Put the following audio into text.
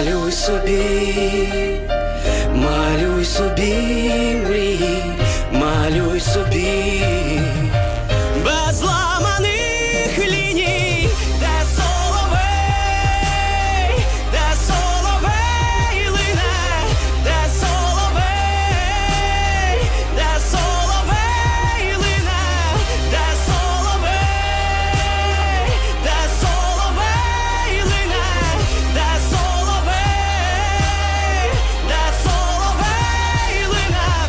малюй собі, малюй собі, мрій, малюй собі.